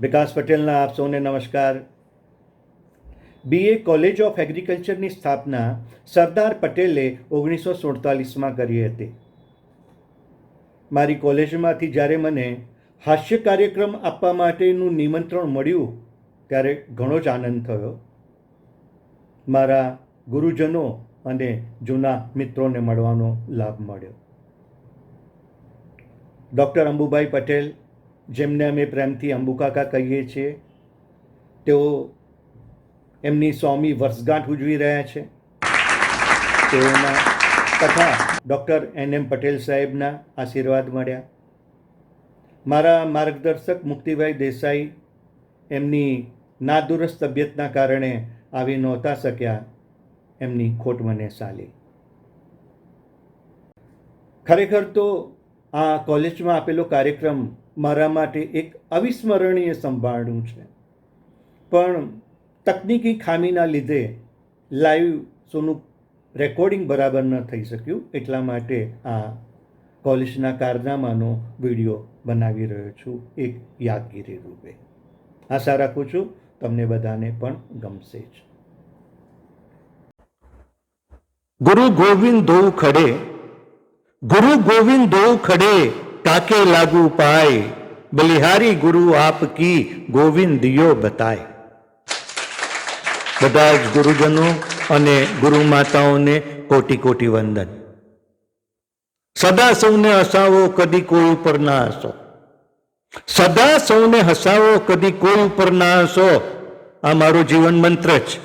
વિકાસ પટેલના આપ સૌને નમસ્કાર. બીએ કોલેજ ઓફ એગ્રીકલ્ચરની સ્થાપના સરદાર પટેલે ઓગણીસો સુડતાલીસમાં કરી હતી. મારી કોલેજમાંથી જ્યારે મને હાસ્ય કાર્યક્રમ આપવા માટેનું નિમંત્રણ મળ્યું, ત્યારે ઘણો જ આનંદ થયો. મારા ગુરુજનો અને જૂના મિત્રોને મળવાનો લાભ મળ્યો. ડૉક્ટર અંબુભાઈ પટેલ જેમને અમે પ્રેમથી અંબુકાકા કહીએ છીએ, તેઓ એમની સોમી વર્ષગાંઠ ઉજવી રહ્યા છે. તેઓના તથા ડૉક્ટર એન એમ પટેલ સાહેબના આશીર્વાદ મળ્યા. મારા માર્ગદર્શક મુક્તિભાઈ દેસાઈ એમની નાદુરસ્ત તબિયતના કારણે આવી નહોતા શક્યા, એમની ખોટ મને સાલી. ખરેખર તો આ કોલેજમાં આપેલો કાર્યક્રમ મારા માટે એક અવિસ્મરણીય સંભાળનું છે. પણ તકનીકી ખામીના લીધે લાઈવ શોનું રેકોર્ડિંગ બરાબર ન થઈ શક્યું, એટલા માટે આ કોલેજના કારનામાનો વીડિયો બનાવી રહ્યો છું એક યાદગીરી રૂપે. આશા રાખું છું તમને બધાને પણ ગમશે જ. ગુરુ ગોવિંદ ધોવ ખડે, ગુરુ ગોવિંદ ધોવ ખડે તાકે લાગુ પાય બલિહારી ગુરુ આપકી કી દિયો બતાય બધા જ ગુરુજનો અને ગુરુ માતાઓને કોટી કોટી વંદન. સદા સૌને હસાવો, કદી કોઈ ઉપર ના હસો. સદા સૌને હસાવો, કદી કોઈ ઉપર ના હસો. આ મારું જીવન મંત્ર છે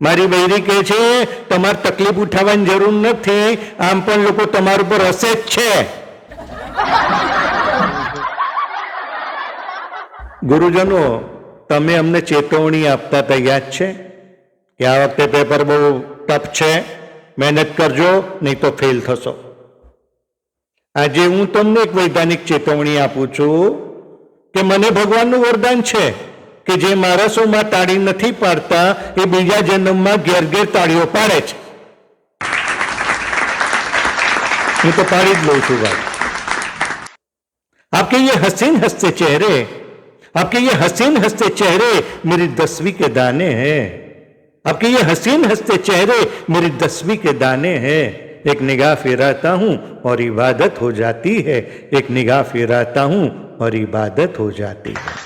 મારી બૈરી કહે છે, તમારે તકલીફ ઉઠાવવાની જરૂર નથી, આમ પણ લોકો તમારા ઉપર હસે જ છે. ગુરુજનો, તમે અમને ચેતવણી આપતા હતા યાદ છે કે આ વખતે પેપર બહુ ટફ છે, મહેનત કરજો, નહીં તો ફેલ થશો. આજે હું તમને એક વૈધાનિક ચેતવણી આપું છું કે મને ભગવાનનું વરદાન છે કે જે માણસોમાં તાળી નથી પાડતા, એ બીજા જન્મમાં ઘેર ઘેર તાળીઓ પાડે છે. હું તો પાડી જ લઉં છું, ભાઈ. आपके ये हसीन हंसते चेहरे आपके ये हसीन हंसते चेहरे मेरी दसवीं के दाने हैं आपके ये हसीन हंसते चेहरे मेरी दसवीं के दाने हैं एक निगाह फिराता हूं और इबादत हो जाती है एक निगाह फिराता हूं और इबादत हो जाती है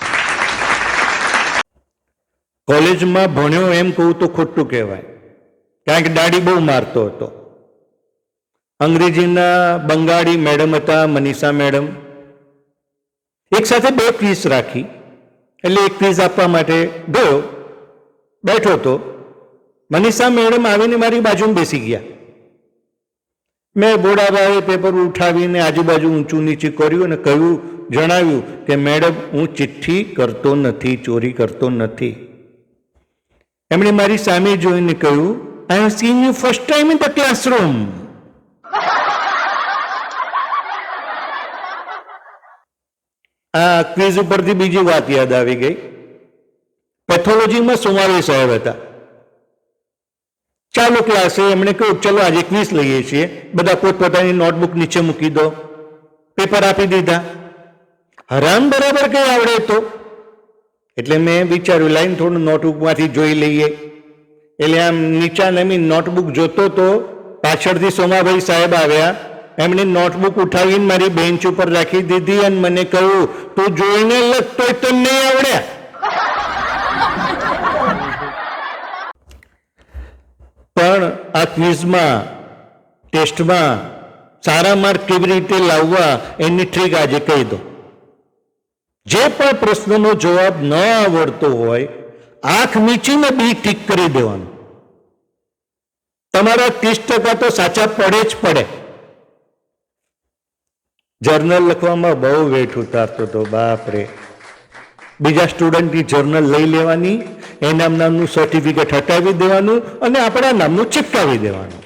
કોલેજમાં ભણ્યો એમ કહું તો ખોટું કહેવાય કારણ કે દાઢી બહુ મારતો હતો અંગ્રેજીના બંગાળી મેડમ હતા મનીષા મેડમ એક સાથે બે ક્વિઝ રાખી. એટલે એક ક્વિઝ આપવા માટે ગયો, બેઠો તો મનીષા મેડમ આવીને મારી બાજુમાં બેસી ગયા. મેં બોડાભાઈએ પેપર ઉઠાવીને આજુબાજુ ઊંચું નીચું કર્યું અને કહ્યું, જણાવ્યું કે મેડમ હું ચિઠ્ઠી કરતો નથી, ચોરી કરતો નથી. એમણે મારી સામે જોઈને કહ્યું I have seen you first time in the classroom આ ક્વિઝ ઉપરથી બીજી વાત યાદ આવી ગઈ. પેથોલોજીમાં સોમાવી સાહેબ હતા. ચાલો ક્લાસે એમણે કહ્યું, ચલો આજે ક્વિઝ લઈએ છીએ. બધા પોતપોતાની નોટબુક નીચે મૂકી દો. પેપર આપી દીધા. હરામ બરાબર કઈ આવડે તો? એટલે મેં વિચાર્યું, લાઈન થોડું નોટબુકમાંથી જોઈ લઈએ. એટલે આમ નીચા નમી નોટબુક જોતો તો પાછળથી સોમાભાઈ સાહેબ આવ્યા. એમણે નોટબુક ઉઠાવીને મારી બેન્ચ ઉપર રાખી દીધી અને મને કહ્યું, તું જોઈને લખતો તો નહીં આવડ્યા પણ આ ક્વિઝમાં, ટેસ્ટમાં સારા માર્ક કેવી રીતે લાવવા એની ટ્રીક આજે કહી દો જે પણ પ્રશ્નનો જવાબ ન આવડતો હોય, આંખ મીચીને બી ટીક કરી દેવાનું. તમારા ત્રીસ ટકા તો સાચા પડે જ પડે. જર્નલ લખવામાં બહુ વેઠ ઉતારતો હતો બાપરે બીજા સ્ટુડન્ટની જર્નલ લઈ લેવાની, એના નામનું સર્ટિફિકેટ હટાવી દેવાનું અને આપણા નામનું ચિપકાવી દેવાનું.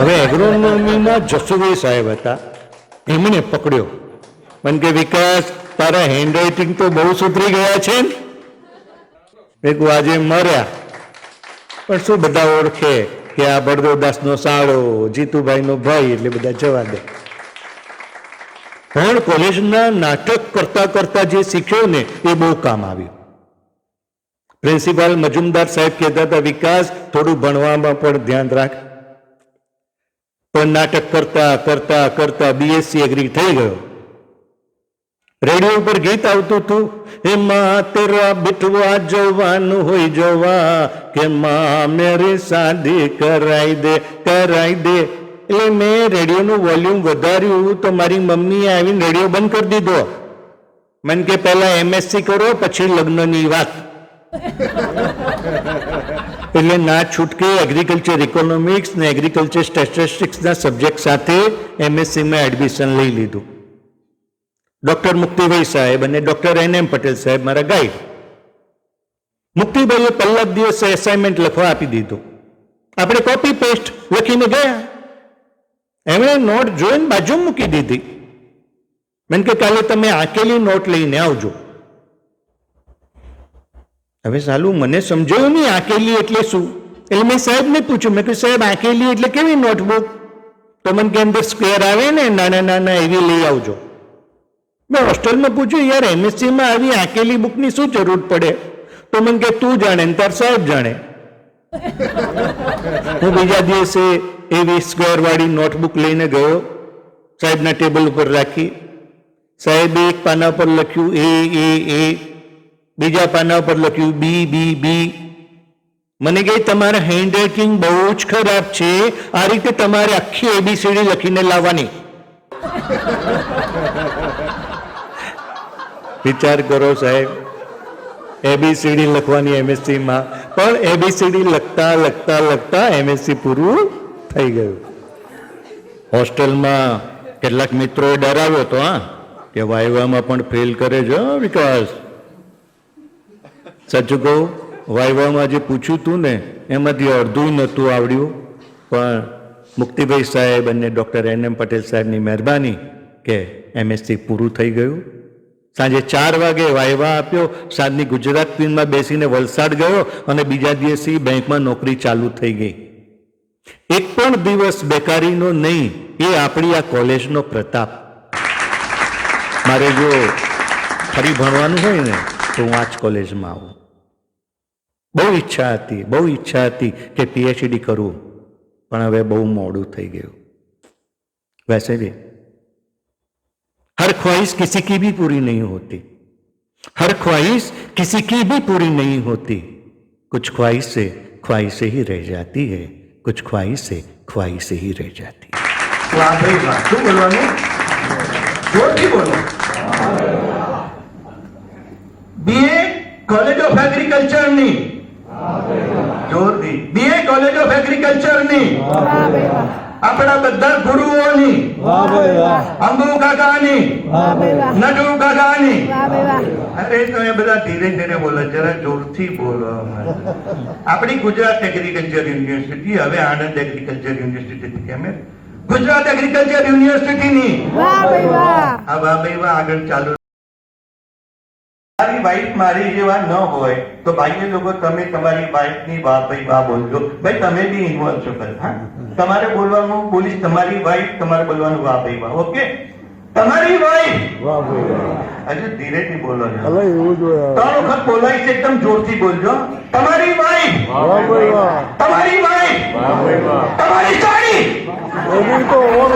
હવે એગ્રોનોમીમાં જસુભાઈ સાહેબ હતા, એમણે પકડ્યો. મને કે, વિકાસ, તારા હેન્ડરાઇટિંગ તો બહુ સુધરી ગયા છે મેં આજે મર્યા. પણ શું બધા ઓળખે કે આ બળદેવદાસનો સાળો, જીતુભાઈનો ભાઈ, એટલે બધા જવા દે. પણ કોલેજના નાટક કરતા કરતા જે શીખ્યો ને, એ બહુ કામ આવ્યું. પ્રિન્સિપાલ મજુમદાર સાહેબ કહેતા હતા, વિકાસ, થોડું ભણવામાં પણ ધ્યાન રાખ. પણ નાટક કરતા કરતા કરતા બીએસસી એગ્રી થઈ ગયો. રેડિયો ઉપર ગીત આવતું હતું, એમાં તેરા બીટવા જવાનું હોય જવા, કે માં મેરી શાદી કરાઈ દે કરાઈ દે એટલે મેં રેડિયોનું વોલ્યુમ વધાર્યું તો મારી મમ્મીએ આવીને રેડિયો બંધ કરી દીધો. મને કે પહેલા એમએસસી કરો, પછી લગ્નની વાત. એટલે ના છૂટકે એગ્રીકલ્ચર ઇકોનોમિક્સ ને એગ્રીકલ્ચર સ્ટેટિસ્ટિક્સના સબ્જેક્ટ સાથે એમએસસીમાં એડમિશન લઈ લીધું. ડોક્ટર મુક્તિભાઈ સાહેબ અને ડોક્ટર એન એમ પટેલ સાહેબ મારા ગાઈડ મુક્તિભાઈએ પહેલા જ દિવસે એસાઇનમેન્ટ લખવા આપી દીધું. આપણે કોપી પેસ્ટ લખીને ગયા. એમણે નોટ જોઈને બાજુ મૂકી દીધી. મેં કે કાલે તમે આકેલી નોટ લઈને આવજો. હવે સાલું, મને સમજાયું નહીં આકેલી એટલે શું? એટલે મેં સાહેબને પૂછ્યું. મેં કહ્યું સાહેબ, આકેલી એટલે કેવી નોટબુક? તો મને કે, અંદર સ્ક્વેર આવે ને, નાના નાના એવી લઈ આવજો. મેં હોસ્ટેલમાં પૂછ્યું, યાર, એમએસસીમાં આવી આકેલી બુકની શું જરૂર પડે? તો મને કે, તું જાણે ને તાર સાહેબ જાણે. હું બીજા દિવસે એવી સ્ક્વેર વાળી નોટબુક લઈને ગયો. સાહેબના ટેબલ ઉપર રાખી. સાહેબે એક પાના પર લખ્યું એ એ એ બીજા પાના પર લખ્યું બી બી બી મને કહે, તમારા હેન્ડ રાઇટિંગ બહુ જ ખરાબ છે. આ રીતે તમારે આખી એબીસીડી લખીને લાવવાની. વિચાર કરો સાહેબ. એબીસીડી લખવાની એમએસસીમાં પણ એબીસીડી લખતા લખતા લખતા એમએસસી પૂરું થઈ ગયું. હોસ્ટેલમાં કેટલાક મિત્રોએ ડરાવ્યો તો, હા, કે વાયવામાં પણ ફેલ કરે છે વિકાસ. સાચું કહું, વાયવામાં જે પૂછ્યું તું ને, એમાંથી અડધું નહોતું આવડ્યું. પણ મુક્તિભાઈ સાહેબ અને ડૉક્ટર એન એમ પટેલ સાહેબની મહેરબાની કે એમએસસી પૂરું થઈ ગયું. સાંજે ચાર વાગે વાયવા આપ્યો, સાંજની ગુજરાત ક્વીનમાં બેસીને વલસાડ ગયો અને બીજા દિવસે બેંકમાં નોકરી ચાલુ થઈ ગઈ. એક પણ દિવસ બેકારીનો નહીં, એ આપણી આ કોલેજનો પ્રતાપ. મારે જો ફરી ભણવાનું હોય ને, તો હું આ જ કોલેજમાં આવું. બહુ ઈચ્છા હતી, બહુ ઈચ્છા હતી કે પીએચડી કરું, પણ હવે બહુ મોડું થઈ ગયું. વેસે બી હર ખ્વાહિશ કિસી કી ભી પૂરી નહીં હોતી. હર ખ્વાહિશ કિસી કી ભી પૂરી નહીં હોતી. કુછ ખ્વાહિશ ખ્વાહિશે હી રહી જાતી હૈ. कुछ ख्वाई से ही रह जाती बीए कॉलेज ऑफ़ एग्रीकल्चर ने ज़ोर दी। बीए कॉलेज ऑफ़ एग्रीकल्चर ने આપણા બધા ગુરુઓની. અંબુ કાકાની. નટુ કાકાની. અરે તો એ બધા ધીરે ધીરે બોલો જરા જોરથી બોલો આપણી ગુજરાત એગ્રીકલ્ચર યુનિવર્સિટી હવે આણંદ એગ્રીકલ્ચર યુનિવર્સિટી કેમ ગુજરાત એગ્રીકલ્ચર યુનિવર્સિટીની ની. વાહ ભાઈ વાહ. આગળ ચાલુ. મારી વાઈફ મારી જેવા ન હોય તો ભાઈઓ લોકો તમે તમારી વાઈફની વા ભાઈ વા બોલજો. ભાઈ તમે બી ઇન્વોલ્વ છો હા? તમારે બોલવાનું પોલીસ તમારી વાઈફ તમારે બોલવાનું વા ભાઈ વા ઓકે? તમારી વાઈફ વાહ ભાઈ હજુ ધીરેથી બોલો એવું ત્રણ વખત બોલાય છે એકદમ જોરથી બોલજો. તમારી વાઈફ વાહ ભાઈ વાહ. તમારી વાઈફ વાહ ભાઈ વાહ. તમારી સાડી! એવી તો ઓર